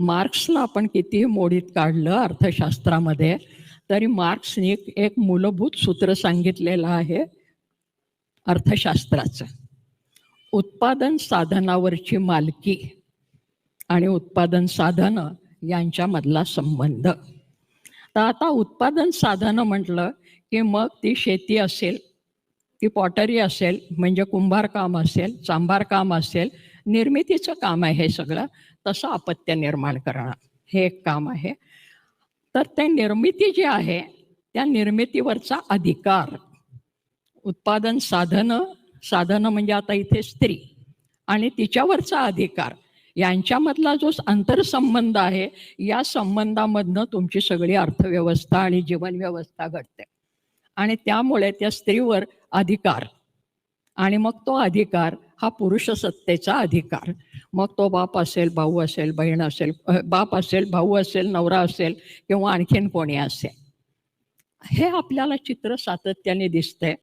मार्क्सला आपण कितीही मोडीत काढलं अर्थशास्त्रामध्ये तरी मार्क्सने एक मूलभूत सूत्र सांगितलेलं आहे अर्थशास्त्राचं. उत्पादन साधनावरची मालकी आणि उत्पादन साधनं यांच्यामधला संबंध. तर आता उत्पादन साधनं म्हटलं की मग ती शेती असेल ती पॉटरी असेल म्हणजे कुंभारकाम असेल चांभारकाम असेल निर्मितीचं काम आहे हे सगळं. तसं अपत्य निर्माण करणं हे एक काम आहे. तर ते निर्मिती जी आहे त्या निर्मितीवरचा अधिकार. उत्पादन साधनं साधनं म्हणजे आता इथे स्त्री आणि तिच्यावरचा अधिकार. यांच्यामधला जो आंतरसंबंध आहे या संबंधामधनं तुमची सगळी अर्थव्यवस्था आणि जीवनव्यवस्था घडते. आणि त्यामुळे त्या स्त्रीवर अधिकार. आणि मग तो अधिकार हा पुरुष सत्तेचा अधिकार. मग तो बाप असेल भाऊ असेल बहीण असेल बाप असेल भाऊ असेल नवरा असेल किंवा आणखीन कोणी असेल. हे आपल्याला चित्र सातत्याने दिसतंय.